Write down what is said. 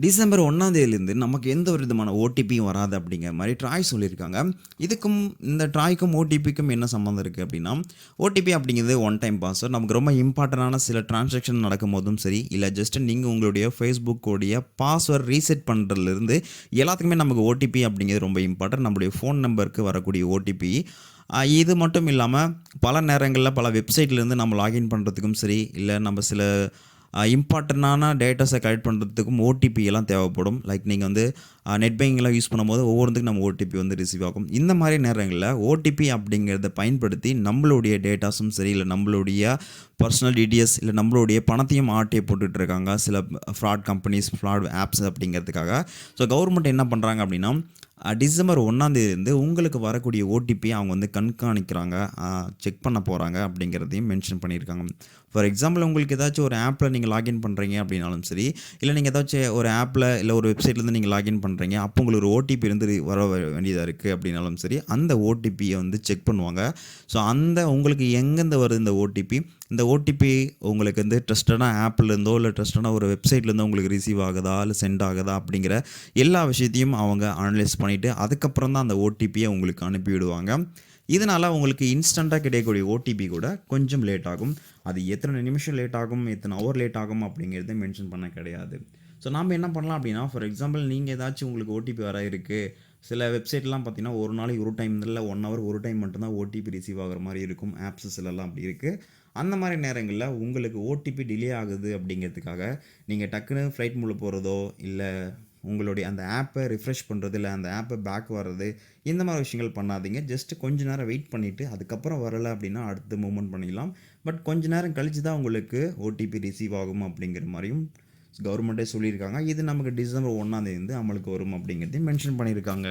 December ஒன்றாந்தேதியிலேருந்து நமக்கு எந்த ஒரு விதமான ஓடிபியும் வராது அப்படிங்கிற மாதிரி ட்ராய் சொல்லியிருக்காங்க. இதுக்கும் இந்த ட்ராய்க்கும் ஓடிபிக்கும் என்ன சம்மந்தம் இருக்குது அப்படின்னா ஓடிபி அப்படிங்கிறது ஒன் டைம் பாஸ்வேர்ட் நமக்கு ரொம்ப இம்பார்ட்டண்டான சில டிரான்சாக்ஷன் நடக்கும் போதும் சரி இல்லை ஜஸ்ட் நீங்கள் உங்களுடைய ஃபேஸ்புக்கோடைய பாஸ்வேர்ட் ரீசெட் பண்ணுறதுலேருந்து எல்லாத்துக்குமே நமக்கு ஓடிபி அப்படிங்கிறது ரொம்ப இம்பார்ட்டன்ட் நம்மளுடைய ஃபோன் நம்பருக்கு வரக்கூடிய ஓடிபி இது மட்டும் இல்லாமல் பல நேரங்களில் பல வெப்சைட்லேருந்து நம்ம லாகின் பண்ணுறதுக்கும் சரி இல்லை நம்ம சில இம்பார்ட்டண்ட்டான டேட்டாஸை கலெக்ட் பண்ணுறதுக்கும் ஓடிபி எல்லாம் தேவைப்படும். லைக் நீங்கள் வந்து நெட் பேங்கிங்லாம் யூஸ் பண்ணும்போது ஒவ்வொருத்துக்கும் நம்ம ஓடிபி வந்து ரிசீவ் ஆகும். இந்த மாதிரி நேரங்களில் ஓடிபி அப்படிங்கிறத பயன்படுத்தி நம்மளுடைய டேட்டாஸும் சரி இல்லை நம்மளுடைய பர்சனல் டிடிஎஸ் இல்லை நம்மளுடைய பணத்தையும் ஆட்டையை போட்டுகிட்டு இருக்காங்க. சில ஃப்ராட் கம்பெனிஸ் ஃப்ராட் ஆப்ஸ் அப்படிங்கிறதுக்காக. ஸோ கவர்மெண்ட் என்ன பண்ணுறாங்க அப்படின்னா டிசம்பர் ஒன்றாந்தேதியிலேருந்து உங்களுக்கு வரக்கூடிய ஓடிபி அவங்க வந்து கண்காணிக்கிறாங்க. செக் பண்ண போகிறாங்க அப்படிங்கிறதையும் மென்ஷன் பண்ணியிருக்காங்க. ஃபார் எக்ஸாம்பிள் உங்களுக்கு ஏதாச்சும் ஒரு ஆப்பில் நீங்கள் லாகின் பண்ணுறீங்க அப்படின்னாலும் சரி இல்லை நீங்கள் ஏதாச்சும் ஒரு ஆப்பில் இல்லை ஒரு வெப்சைட்லேருந்து நீங்கள் லாகின் பண்ணுறீங்க அப்போ உங்களுக்கு ஒரு ஓடிபி இருந்து வர வேண்டியதாக இருக்குது அப்படின்னாலும் சரி அந்த ஓடிபியை வந்து செக் பண்ணுவாங்க. ஸோ அந்த உங்களுக்கு எங்கேருந்து வருது இந்த ஓடிபி இந்த ஓடிபி உங்களுக்கு வந்து ட்ரஸ்டடான ஆப்லேருந்தோ இல்லை ட்ரஸ்டடான ஒரு வெப்சைட்லேருந்தோ உங்களுக்கு ரிசீவ் ஆகுதா இல்லை சென்ட் ஆகுதா அப்படிங்கிற எல்லா விஷயத்தையும் அவங்க அனலைஸ் பண்ணிவிட்டு அதுக்கப்புறம் தான் அந்த ஓடிபியை உங்களுக்கு அனுப்பிவிடுவாங்க இதனால் உங்களுக்கு இன்ஸ்டண்ட்டாக கிடைக்கக்கூடிய ஓடிபி கூட கொஞ்சம் லேட் ஆகும். அது எத்தனை நிமிஷம் லேட் ஆகும் எத்தனை ஹவர் லேட் ஆகும் அப்படிங்கிறத மென்ஷன் பண்ண கிடையாது. ஸோ நாம் என்ன பண்ணலாம் அப்படின்னா ஃபார் எக்ஸாம்பிள் நீங்கள் ஏதாச்சும் உங்களுக்கு ஓடிபி வர இருக்குது சில வெப்சைட்லாம் பார்த்தீங்கன்னா ஒரு நாளைக்கு ஒரு டைம் இல்லை ஒன் ஹவர் ஒரு டைம் மட்டும்தான் ஓடிபி ரிசீவ் ஆகிற மாதிரி இருக்கும். ஆப்ஸஸ்லாம் அப்படி இருக்குது அந்த மாதிரி நேரங்களில் உங்களுக்கு ஓடிபி டிலே ஆகுது அப்படிங்கிறதுக்காக நீங்கள் டக்குன்னு ஃப்ளைட் மூலம் போகிறதோ இல்லை உங்களுடைய அந்த ஆப்பை ரிஃப்ரெஷ் பண்ணுறது இல்லை அந்த ஆப்பை பேக் வர்றது இந்த மாதிரி விஷயங்கள் பண்ணாதீங்க. ஜஸ்ட் கொஞ்ச நேரம் வெயிட் பண்ணிவிட்டு அதுக்கப்புறம் வரலை அப்படின்னா அடுத்து மூவ்மெண்ட் பண்ணிக்கலாம் பட் கொஞ்ச நேரம் கழித்து தான் உங்களுக்கு ஓடிபி ரிசீவ் ஆகும் அப்படிங்கிற மாதிரியும் கவர்மெண்ட்டே சொல்லியிருக்காங்க. இது நமக்கு டிசம்பர் ஒன்றாந்தேதி வந்து அமலுக்கு வரும் அப்படிங்கிறதையும் மென்ஷன் பண்ணியிருக்காங்க.